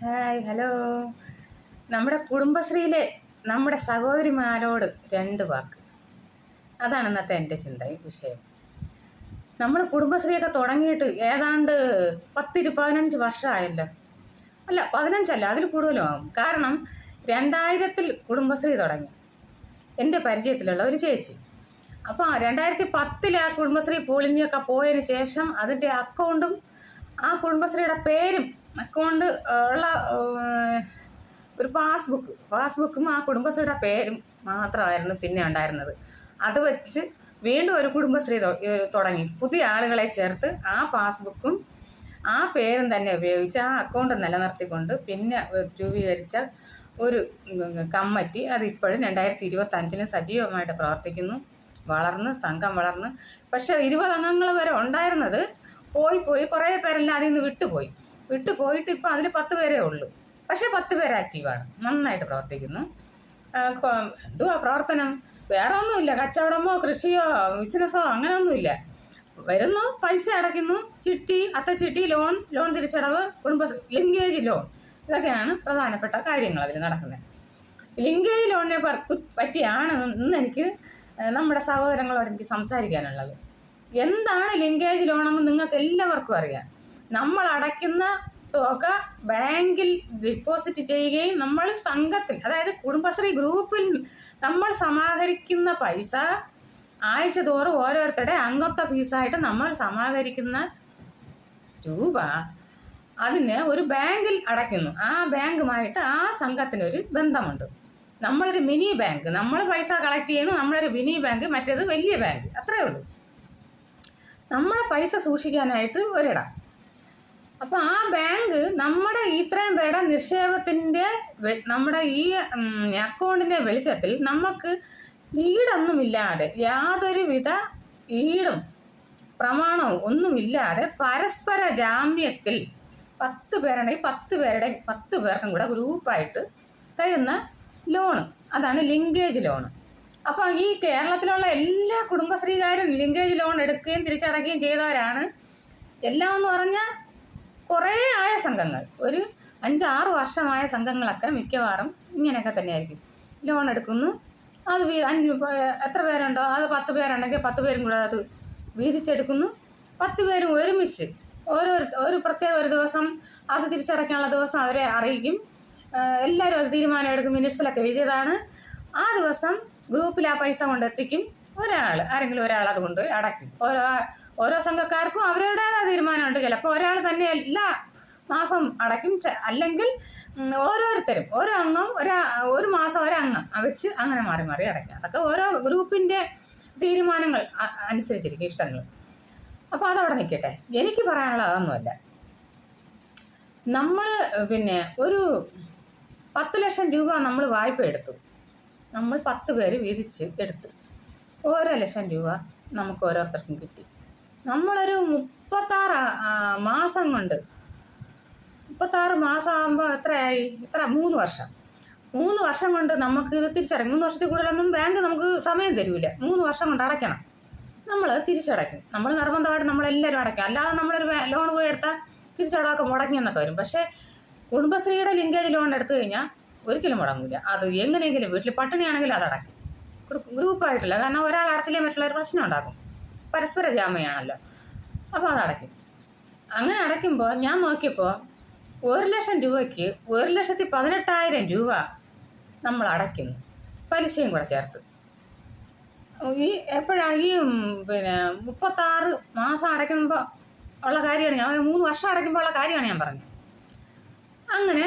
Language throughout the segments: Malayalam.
Hi hello. നമ്മുടെ കുടുംബശ്രീയിലെ നമ്മുടെ സഹോദരിമാരോട് രണ്ട് വാക്ക്. അതാണ് ഇന്നത്തെ എന്റെ ചിന്ത ഈ വിഷയം. നമ്മൾ കുടുംബശ്രീയൊക്കെ തുടങ്ങിയിട്ട് ഏതാണ്ട് പത്തിരു പതിനഞ്ച് വർഷമായല്ലോ. അല്ല പതിനഞ്ചല്ല അതിൽ കൂടുതലും കാരണം രണ്ടായിരത്തിൽ കുടുംബശ്രീ തുടങ്ങി. എന്റെ പരിചയത്തിലുള്ള ഒരു ചേച്ചി. അപ്പോൾ രണ്ടായിരത്തി പത്തിൽ ആ കുടുംബശ്രീ പൊളിഞ്ഞൊക്കെ പോയതിന് ശേഷം അതിന്റെ അക്കൗണ്ടും ആ കുടുംബശ്രീയുടെ പേരും അക്കൗണ്ട് ഉള്ള ഒരു പാസ്ബുക്ക്. പാസ്ബുക്കും ആ കുടുംബശ്രീയുടെ പേരും മാത്രമായിരുന്നു പിന്നെ ഉണ്ടായിരുന്നത്. അത് വെച്ച് വീണ്ടും ഒരു കുടുംബശ്രീ തുടങ്ങി. പുതിയ ആളുകളെ ചേർത്ത് ആ പാസ്ബുക്കും ആ പേരും തന്നെ ഉപയോഗിച്ച് ആ അക്കൗണ്ട് നിലനിർത്തിക്കൊണ്ട് പിന്നെ രൂപീകരിച്ച ഒരു കമ്മറ്റി. അത് ഇപ്പോഴും രണ്ടായിരത്തി ഇരുപത്തി അഞ്ചിന് സജീവമായിട്ട് പ്രവർത്തിക്കുന്നു. വളർന്ന് സംഘം വളർന്ന്. പക്ഷേ ഇരുപത് അംഗങ്ങൾ വരെ ഉണ്ടായിരുന്നത് പോയി പോയി കുറേ പേരെല്ലാം അതിൽ നിന്ന് വിട്ടുപോയി. വിട്ടുപോയിട്ട് ഇപ്പോൾ അതിൽ പത്ത് പേരേ ഉള്ളൂ. പക്ഷേ പത്ത് പേര് ആക്റ്റീവാണ് നന്നായിട്ട് പ്രവർത്തിക്കുന്നു. എന്തുവാ പ്രവർത്തനം? വേറെ ഒന്നുമില്ല. കച്ചവടമോ കൃഷിയോ ബിസിനസ്സോ അങ്ങനെയൊന്നുമില്ല വരുന്നു പൈസ അടയ്ക്കുന്നു. ചിട്ടി അത്തച്ചിട്ടി ലോൺ ലോൺ തിരിച്ചടവ് കുടുംബ ലിങ്കേജ് ലോൺ ഇതൊക്കെയാണ് പ്രധാനപ്പെട്ട കാര്യങ്ങൾ അതിൽ നടക്കുന്നത്. ലിങ്കേജ് ലോണിനെ പറ്റിയാണ് ഇന്ന് എനിക്ക് നമ്മുടെ സഹോദരങ്ങളോട് എനിക്ക് സംസാരിക്കാനുള്ളത്. എന്താണ് ലിങ്കേജ് ലോണെന്ന് നിങ്ങൾക്ക് എല്ലാവർക്കും അറിയാം. നമ്മൾ അടയ്ക്കുന്ന തുക ബാങ്കിൽ ഡെപ്പോസിറ്റ് ചെയ്യുകയും നമ്മൾ സംഘത്തിൽ അതായത് കുടുംബശ്രീ ഗ്രൂപ്പിൽ നമ്മൾ സമാഹരിക്കുന്ന പൈസ ആഴ്ച തോറും ഓരോരുത്തരുടെ അംഗത്വ ഫീസായിട്ട് നമ്മൾ സമാഹരിക്കുന്ന രൂപ അതിന് ഒരു ബാങ്കിൽ അടയ്ക്കുന്നു. ആ ബാങ്കുമായിട്ട് ആ സംഘത്തിനൊരു ബന്ധമുണ്ട്. നമ്മളൊരു മിനി ബാങ്ക് നമ്മൾ പൈസ കളക്ട് ചെയ്യുന്നു നമ്മളൊരു മിനി ബാങ്ക് മറ്റേത് വലിയ ബാങ്ക് അത്രയേ ഉള്ളൂ. നമ്മളെ പൈസ സൂക്ഷിക്കാനായിട്ട് ഒരിടം. അപ്പോൾ ആ ബാങ്ക് നമ്മുടെ ഇത്രയും പേരുടെ നിക്ഷേപത്തിന്റെ നമ്മുടെ ഈ അക്കൗണ്ടിന്റെ വെളിച്ചത്തിൽ നമുക്ക് ഈടൊന്നുമില്ലാതെ യാതൊരുവിധ ഈടും പ്രമാണവും ഒന്നുമില്ലാതെ പരസ്പര ജാമ്യത്തിൽ പത്ത് പേരുണ്ടെങ്കിൽ പത്ത് പേരുടെ പത്ത് പേർക്കും കൂടെ ഗ്രൂപ്പായിട്ട് തരുന്ന ലോണ്. അതാണ് ലിങ്കേജ് ലോണ്. അപ്പോൾ ഈ കേരളത്തിലുള്ള എല്ലാ കുടുംബശ്രീകാരും ലിങ്കേജ് ലോൺ എടുക്കുകയും തിരിച്ചടക്കുകയും ചെയ്തവരാണ്. എല്ലാം എന്ന് പറഞ്ഞാൽ കുറേ ആയ സംഘങ്ങൾ. ഒരു അഞ്ചാറ് വർഷമായ സംഘങ്ങളൊക്കെ മിക്കവാറും ഇങ്ങനെയൊക്കെ തന്നെയായിരിക്കും. ലോൺ എടുക്കുന്നു. അത് അഞ്ച് എത്ര പേരുണ്ടോ? അത് പത്ത് പേരുണ്ടെങ്കിൽ പത്ത് പേരും കൂടെ അത് വീതിച്ചെടുക്കുന്നു. പത്ത് പേരും ഒരുമിച്ച് ഓരോ ഒരു പ്രത്യേക ഒരു ദിവസം അത് തിരിച്ചടയ്ക്കാനുള്ള ദിവസം അവരെ അറിയിക്കും. എല്ലാവരും അത് തീരുമാനം എടുക്കും. മിനിറ്റ്സിലൊക്കെ എഴുതിയതാണ്. ആ ദിവസം ഗ്രൂപ്പിൽ ആ പൈസ കൊണ്ടെത്തിക്കും. ഒരാൾ ആരെങ്കിലും ഒരാൾ അത് കൊണ്ടുപോയി അടയ്ക്കും. ഓരോ ഓരോ സംഘക്കാർക്കും അവരുടേതായ തീരുമാനമുണ്ട് ചിലപ്പോൾ ഒരാൾ തന്നെ എല്ലാ മാസം അടയ്ക്കും. അല്ലെങ്കിൽ ഓരോരുത്തരും ഓരോ അംഗം ഒരാ ഒരു മാസം ഒരംഗം വെച്ച് അങ്ങനെ മാറി മാറി അടയ്ക്കാം. അതൊക്കെ ഓരോ ഗ്രൂപ്പിന്റെ തീരുമാനങ്ങൾ അനുസരിച്ചിരിക്കും ഇഷ്ടങ്ങൾ. അപ്പോൾ അതവിടെ നിൽക്കട്ടെ. എനിക്ക് പറയാനുള്ള അതൊന്നുമല്ല. നമ്മൾ പിന്നെ ഒരു പത്ത് ലക്ഷം രൂപ നമ്മൾ വായ്പ എടുത്തു നമ്മൾ പത്ത് പേര് വീതിച്ച് എടുത്തു. ഓരോ ലക്ഷം രൂപ നമുക്ക് ഓരോരുത്തർക്കും കിട്ടി. നമ്മളൊരു മുപ്പത്താറ് മാസം കൊണ്ട് മുപ്പത്താറ് മാസം ആകുമ്പോൾ എത്രയായി? എത്ര? മൂന്ന് വർഷം. മൂന്ന് വർഷം കൊണ്ട് നമുക്ക് ഇത് തിരിച്ചടക്കും മൂന്ന് വർഷത്തിൽ കൂടുതലൊന്നും ബാങ്ക് നമുക്ക് സമയം തരൂല. മൂന്ന് വർഷം കൊണ്ട് അടയ്ക്കണം. നമ്മൾ തിരിച്ചടയ്ക്കും. നമ്മൾ നിർബന്ധമായിട്ട് നമ്മളെല്ലാവരും അടയ്ക്കും. അല്ലാതെ നമ്മളൊരു ലോൺ പോയി എടുത്താൽ തിരിച്ചടക്കം മുടങ്ങി എന്നൊക്കെ വരും. പക്ഷേ കുടുംബശ്രീയുടെ ലിങ്കേജ് ലോൺ എടുത്തു കഴിഞ്ഞാൽ ഒരിക്കലും മുടങ്ങില്ല അത് എങ്ങനെയെങ്കിലും വീട്ടിൽ പട്ടിണിയാണെങ്കിലും അത് അടയ്ക്കും ഗ്രൂപ്പായിട്ടില്ല കാരണം ഒരാൾ അടച്ചില്ലേ മറ്റുള്ളവർ പ്രശ്നം ഉണ്ടാക്കും പരസ്പര ജാമ്യമാണല്ലോ. അപ്പോൾ അത് അടയ്ക്കും. അങ്ങനെ അടയ്ക്കുമ്പോൾ ഞാൻ നോക്കിയപ്പോൾ ഒരു ലക്ഷം രൂപയ്ക്ക് ഒരു ലക്ഷത്തി പതിനെട്ടായിരം രൂപ നമ്മൾ അടയ്ക്കുന്നു. പലിശയും കൂടെ ചേർത്ത്. ഈ എപ്പോഴാണ് ഈ പിന്നെ മുപ്പത്താറ് മാസം അടയ്ക്കുമ്പോൾ ഉള്ള കാര്യമാണ് ഞാൻ മൂന്ന് വർഷം അടയ്ക്കുമ്പോൾ ഉള്ള കാര്യമാണ് ഞാൻ പറഞ്ഞത്. അങ്ങനെ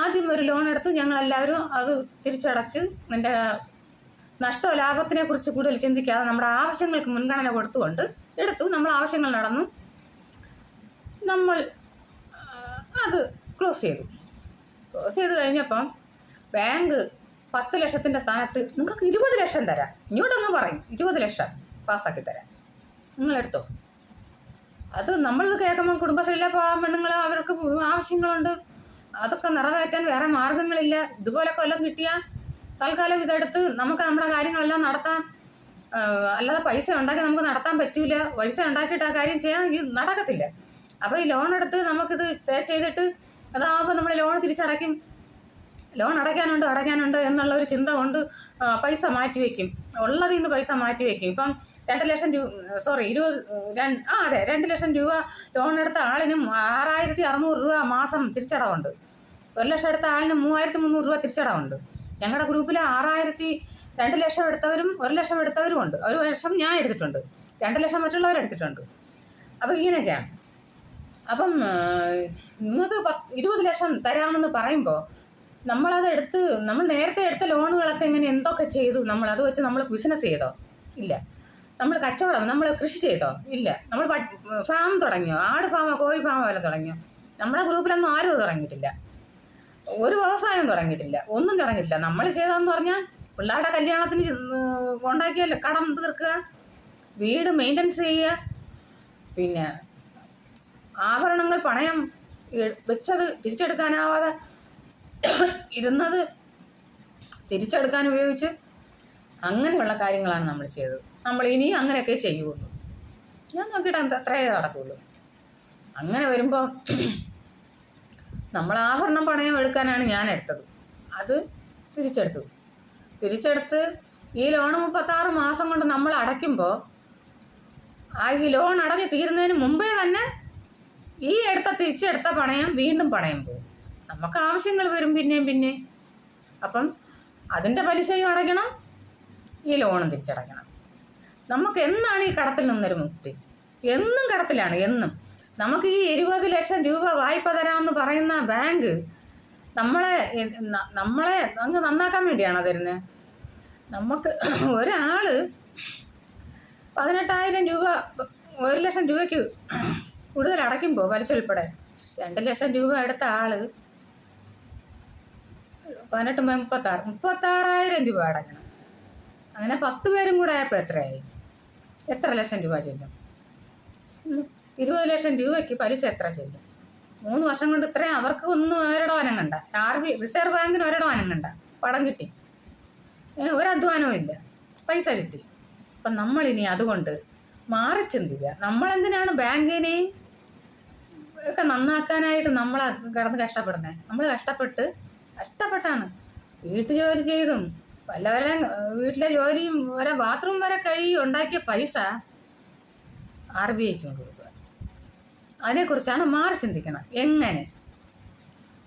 ആദ്യം ഒരു ലോൺ എടുത്തു. ഞങ്ങളെല്ലാവരും അത് തിരിച്ചടച്ച് നിന്റെ നഷ്ടോ ലാഭത്തിനെ കുറിച്ച് കൂടുതൽ ചിന്തിക്കാതെ നമ്മുടെ ആവശ്യങ്ങൾക്ക് മുൻഗണന കൊടുത്തുകൊണ്ട് എടുത്തു. നമ്മൾ ആവശ്യങ്ങൾ നടന്നു. നമ്മൾ അത് ക്ലോസ് ചെയ്തു. ക്ലോസ് ചെയ്ത് കഴിഞ്ഞപ്പം ബാങ്ക് പത്ത് ലക്ഷത്തിന്റെ സ്ഥാനത്ത് നിങ്ങൾക്ക് ഇരുപത് ലക്ഷം തരാം. ഇങ്ങോട്ടൊന്നും പറയും. ഇരുപത് ലക്ഷം പാസ്സാക്കി തരാം. നിങ്ങളെടുത്തോ? അത് നമ്മളിത് കേൾക്കുമ്പോൾ കുടുംബശ്രീയിലെ പെണ്ണുങ്ങൾ അവർക്ക് ആവശ്യങ്ങളുണ്ട്. അതൊക്കെ നിറവേറ്റാൻ വേറെ മാർഗങ്ങളില്ല ഇതുപോലെ വല്ലതും കിട്ടിയാൽ തൽക്കാലം ഇതെടുത്ത് നമുക്ക് നമ്മുടെ കാര്യങ്ങളെല്ലാം നടത്താം അല്ലാതെ പൈസ ഉണ്ടാക്കി നമുക്ക് നടത്താൻ പറ്റൂല. പൈസ ഉണ്ടാക്കിയിട്ട് ആ കാര്യം ചെയ്യാൻ നടക്കത്തില്ല. അപ്പോൾ ഈ ലോൺ എടുത്ത് നമുക്കിത് ചെയ്തിട്ട് അതാകുമ്പോൾ നമ്മൾ ലോൺ തിരിച്ചടയ്ക്കും. ലോൺ അടയ്ക്കാനുണ്ട് അടയ്ക്കാനുണ്ട് എന്നുള്ള ഒരു ചിന്ത കൊണ്ട് പൈസ മാറ്റി വെക്കും. ഉള്ളതിൽ നിന്ന് പൈസ മാറ്റി വെക്കും. ഇപ്പം രണ്ട് ലക്ഷം രൂപ സോറി ഇരുപത് രണ്ട് ആ അതെ രണ്ട് ലക്ഷം രൂപ ലോൺ എടുത്ത ആളിനും ആറായിരത്തി അറുന്നൂറ് രൂപ മാസം തിരിച്ചടവുണ്ട്. ഒരു ലക്ഷം എടുത്ത ആളിന് മൂവായിരത്തി മുന്നൂറ് രൂപ തിരിച്ചടവുണ്ട്. ഞങ്ങളുടെ ഗ്രൂപ്പിൽ ആറായിരത്തി രണ്ട് ലക്ഷം എടുത്തവരും ഒരു ലക്ഷം എടുത്തവരും ഉണ്ട്. ഒരു ലക്ഷം ഞാൻ എടുത്തിട്ടുണ്ട്. രണ്ട് ലക്ഷം മറ്റുള്ളവർ എടുത്തിട്ടുണ്ട്. അപ്പോൾ ഇങ്ങനെയൊക്കെയാണ് അപ്പം നിങ്ങൾക്ക് പത്ത് ഇരുപത് ലക്ഷം തരാമെന്ന് പറയുമ്പോൾ നമ്മളത് എടുത്ത് നമ്മൾ നേരത്തെ എടുത്ത ലോണുകളൊക്കെ എങ്ങനെ എന്തൊക്കെ ചെയ്തു? നമ്മൾ അത് വെച്ച് നമ്മൾ ബിസിനസ് ചെയ്തോ? ഇല്ല. നമ്മൾ കച്ചവടം നമ്മൾ കൃഷി ചെയ്തോ? ഇല്ല. നമ്മൾ ഫാം തുടങ്ങിയോ? ആട് ഫാമോ കോഴി ഫാമോ വരെ തുടങ്ങിയോ? നമ്മുടെ ഗ്രൂപ്പിലൊന്നും ആരും തുടങ്ങിയിട്ടില്ല. ഒരു വ്യവസായം തുടങ്ങിയിട്ടില്ല. ഒന്നും തുടങ്ങിയിട്ടില്ല. നമ്മൾ ചെയ്തതെന്ന് പറഞ്ഞാൽ പിള്ളേരുടെ കല്യാണത്തിന് ഉണ്ടാക്കിയല്ലോ കടം തീർക്കുക വീട് മെയിന്റനൻസ് ചെയ്യുക പിന്നെ ആഭരണങ്ങൾ പണയം വെച്ചത് തിരിച്ചെടുക്കാനാവാതെ ഇരുന്നത് തിരിച്ചെടുക്കാൻ ഉപയോഗിച്ച് അങ്ങനെയുള്ള കാര്യങ്ങളാണ് നമ്മൾ ചെയ്തത്. നമ്മൾ ഇനിയും അങ്ങനെയൊക്കെ ചെയ്യുള്ളൂ. ഞാൻ നോക്കിയിട്ട് അത് അത്രയേ നടക്കുള്ളൂ. അങ്ങനെ വരുമ്പോൾ നമ്മൾ ആഭരണം പണയം എടുക്കാനാണ് ഞാൻ എടുത്തത്. അത് തിരിച്ചെടുത്തു. തിരിച്ചെടുത്ത് ഈ ലോൺ മുപ്പത്താറ് മാസം കൊണ്ട് നമ്മൾ അടയ്ക്കുമ്പോൾ ആ ഈ ലോൺ അടഞ്ഞ് തീരുന്നതിന് മുമ്പേ തന്നെ ഈ എടുത്ത തിരിച്ചെടുത്ത പണയം വീണ്ടും പണയം പോകും. നമുക്ക് ആവശ്യങ്ങൾ വരും പിന്നെയും പിന്നെ അപ്പം അതിന്റെ പലിശയും അടയ്ക്കണം ഈ ലോണും തിരിച്ചടയ്ക്കണം. നമുക്ക് എന്നാണ് ഈ കടത്തിൽ നിന്നൊരു മുക്തി? എന്നും കടത്തിലാണ് എന്നും. നമുക്ക് ഈ ഇരുപത് ലക്ഷം രൂപ വായ്പ തരാമെന്ന് പറയുന്ന ബാങ്ക് നമ്മളെ നമ്മളെ അങ്ങ് നന്നാക്കാൻ വേണ്ടിയാണോ തരുന്നത് നമുക്ക് ഒരാൾ പതിനെട്ടായിരം രൂപ ഒരു ലക്ഷം രൂപയ്ക്ക് കൂടുതൽ അടയ്ക്കുമ്പോൾ പലിശ ഉൾപ്പെടെ രണ്ട് ലക്ഷം രൂപ എടുത്ത ആൾ പതിനെട്ട് മുപ്പത്താറ് മുപ്പത്താറായിരം രൂപ അടയ്ക്കണം. അങ്ങനെ പത്ത് പേരും കൂടെ ആയപ്പോൾ എത്രയായി? എത്ര ലക്ഷം രൂപ ചെല്ലും. ഇരുപത് ലക്ഷം രൂപയ്ക്ക് പലിശ എത്ര ചെയ്യും മൂന്ന് വർഷം കൊണ്ട് ഇത്രയും അവർക്ക് ഒന്നും ഒരിടവാനം കണ്ട. ആർ ബി റിസർവ് ബാങ്കിന് ഒരിടവാനം കണ്ട. പണം കിട്ടി. ഒരധ്വാനവും ഇല്ല. പൈസ കിട്ടി. അപ്പം നമ്മളിനി അതുകൊണ്ട് മാറി ചിന്തിക്കുക. നമ്മളെന്തിനാണ് ബാങ്കിനെയും ഒക്കെ നന്നാക്കാനായിട്ട് നമ്മൾ കിടന്ന് കഷ്ടപ്പെടുന്നത് നമ്മൾ കഷ്ടപ്പെട്ട് കഷ്ടപ്പെട്ടാണ്. വീട്ടു ജോലി ചെയ്തും വല്ലവരെ വീട്ടിലെ ജോലിയും വരെ ബാത്റൂം വരെ കഴുകി ഉണ്ടാക്കിയ പൈസ ആർ ബി ഐക്ക് കൊണ്ട് കൊടുക്കുക അതിനെക്കുറിച്ചാണ് മാറി ചിന്തിക്കണം. എങ്ങനെ?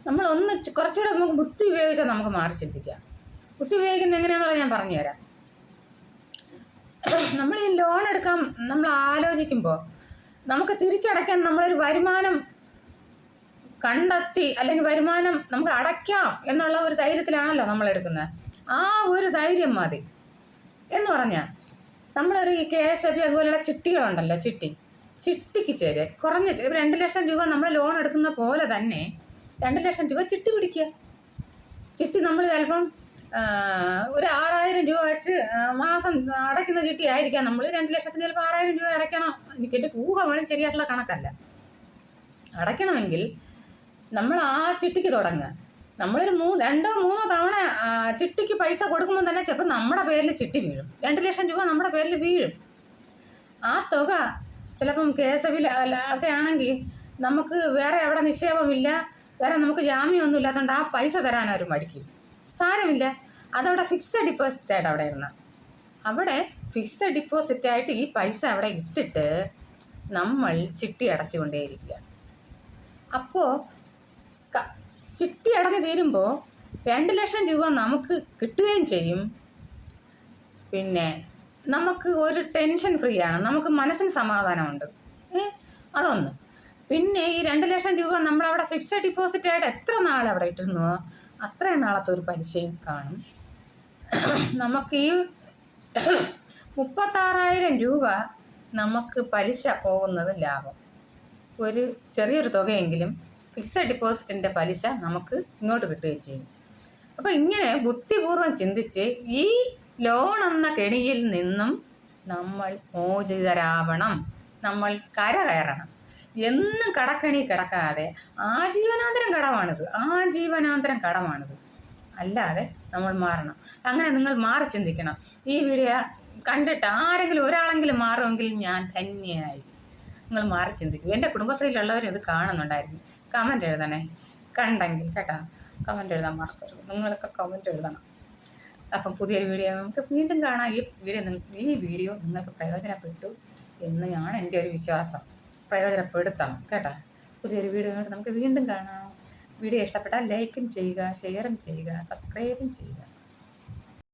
നമ്മൾ ഒന്ന് കുറച്ചുകൂടെ നമുക്ക് ബുദ്ധി ഉപയോഗിച്ചാൽ നമുക്ക് മാറി ചിന്തിക്കാം. ബുദ്ധി ഉപയോഗിക്കുന്നത് എങ്ങനെയാണെന്നുള്ള ഞാൻ പറഞ്ഞുതരാം നമ്മൾ ഈ ലോൺ എടുക്കാൻ നമ്മൾ ആലോചിക്കുമ്പോൾ നമുക്ക് തിരിച്ചടയ്ക്കാൻ നമ്മളൊരു വരുമാനം കണ്ടെത്തി അല്ലെങ്കിൽ വരുമാനം നമുക്ക് അടയ്ക്കാം എന്നുള്ള ഒരു ധൈര്യത്തിലാണല്ലോ നമ്മൾ എടുക്കുന്നത്. ആ ഒരു ധൈര്യം മതി. എന്ന് പറഞ്ഞാൽ നമ്മളൊരു കെ എസ് എഫ് അതുപോലെയുള്ള ചിട്ടികളുണ്ടല്ലോ ചിട്ടി. ചിട്ടിക്ക് ചേരുക. കുറഞ്ഞ രണ്ട് ലക്ഷം രൂപ നമ്മൾ ലോൺ എടുക്കുന്ന പോലെ തന്നെ രണ്ട് ലക്ഷം രൂപ ചിട്ടി പിടിക്കുക. ചിട്ടി നമ്മൾ ചിലപ്പം ഒരു ആറായിരം രൂപ വെച്ച് മാസം അടയ്ക്കുന്ന ചിട്ടി ആയിരിക്കാം നമ്മൾ രണ്ട് ലക്ഷത്തിന് ചിലപ്പോൾ ആറായിരം രൂപ അടയ്ക്കണം. എനിക്ക് എന്റെ ഊഹമാണ് ശരിയായിട്ടുള്ള കണക്കല്ല. അടയ്ക്കണമെങ്കിൽ നമ്മൾ ആ ചിട്ടിക്ക് തുടങ്ങുക. നമ്മളൊരു മൂന്ന് രണ്ടോ മൂന്നോ തവണ ചിട്ടിക്ക് പൈസ കൊടുക്കുമ്പോൾ തന്നെ ചിലപ്പോൾ നമ്മുടെ പേരിൽ ചിട്ടി വീഴും. രണ്ട് ലക്ഷം രൂപ നമ്മുടെ പേരിൽ വീഴും. ആ തുക ചിലപ്പം കെ എസ് എഫിൽ ഒക്കെ ആണെങ്കിൽ നമുക്ക് വേറെ എവിടെ നിക്ഷേപമില്ല വേറെ നമുക്ക് ജാമ്യമൊന്നും ഇല്ലാത്തതുകൊണ്ട് ആ പൈസ തരാൻ ആരും മടിക്കും. സാരമില്ല. അതവിടെ ഫിക്സ്ഡ് ഡിപ്പോസിറ്റ് ആയിട്ട് അവിടെ ഇരുന്ന. അവിടെ ഫിക്സ്ഡ് ഡിപ്പോസിറ്റ് ആയിട്ട് ഈ പൈസ അവിടെ ഇട്ടിട്ട് നമ്മൾ ചിട്ടി അടച്ചുകൊണ്ടേയിരിക്കുക. അപ്പോൾ ചിട്ടി അടഞ്ഞ് തീരുമ്പോൾ രണ്ട് ലക്ഷം രൂപ നമുക്ക് കിട്ടുകയും ചെയ്യും. പിന്നെ നമുക്ക് ഒരു ടെൻഷൻ ഫ്രീ ആണ്. നമുക്ക് മനസ്സിന് സമാധാനമുണ്ട്. അതൊന്ന്. പിന്നെ ഈ രണ്ട് ലക്ഷം രൂപ നമ്മൾ അവിടെ ഫിക്സഡ് ഡിപ്പോസിറ്റ് ആയിട്ട് എത്ര നാൾ അവിടെ ഇട്ടിരുന്നു? അത്രയും നാളത്തെ ഒരു പലിശയും കാണും. നമുക്ക് ഈ മുപ്പത്താറായിരം രൂപ നമുക്ക് പലിശ പോകുന്നത് ലാഭം. ഒരു ചെറിയൊരു തുകയെങ്കിലും ഫിക്സഡ് ഡിപ്പോസിറ്റിന്റെ പലിശ നമുക്ക് ഇങ്ങോട്ട് കിട്ടുകയും ചെയ്യും. അപ്പോൾ ഇങ്ങനെ ബുദ്ധിപൂർവം ചിന്തിച്ച് ഈ ലോൺ എന്ന കെണിയിൽ നിന്നും നമ്മൾ മോചിതരാവണം. നമ്മൾ കര കയറണം എന്നും കടക്കണി കിടക്കാതെ ആജീവനാന്തരം കടമാണിത്. ആജീവനാന്തരം കടമാണിത്. അല്ലാതെ നമ്മൾ മാറണം. അങ്ങനെ നിങ്ങൾ മാറി ചിന്തിക്കണം. ഈ വീഡിയോ കണ്ടിട്ട് ആരെങ്കിലും ഒരാളെങ്കിലും മാറുമെങ്കിൽ ഞാൻ ധന്യയായി നിങ്ങൾ മാറി ചിന്തിക്കും. എന്റെ കുടുംബശ്രീയിലുള്ളവർ ഇത് കാണുന്നുണ്ടായിരുന്നു കമന്റ് എഴുതണേ. കണ്ടെങ്കിൽ കേട്ടോ. കമന്റ് എഴുതാൻ മറക്കരുത്. നിങ്ങളൊക്കെ കമന്റ് എഴുതണം. അപ്പം പുതിയൊരു വീഡിയോ നമുക്ക് വീണ്ടും കാണാം. ഈ വീഡിയോ ഈ വീഡിയോ നിങ്ങൾക്ക് പ്രയോജനപ്പെട്ടു എന്നാണ് എന്റെ ഒരു വിശ്വാസം. പ്രയോജനപ്പെടുത്തണം കേട്ടോ. പുതിയൊരു വീഡിയോ നമുക്ക് വീണ്ടും കാണാം. വീഡിയോ ഇഷ്ടപ്പെട്ടാൽ ലൈക്കും ചെയ്യുക ഷെയറും ചെയ്യുക സബ്സ്ക്രൈബും ചെയ്യുക.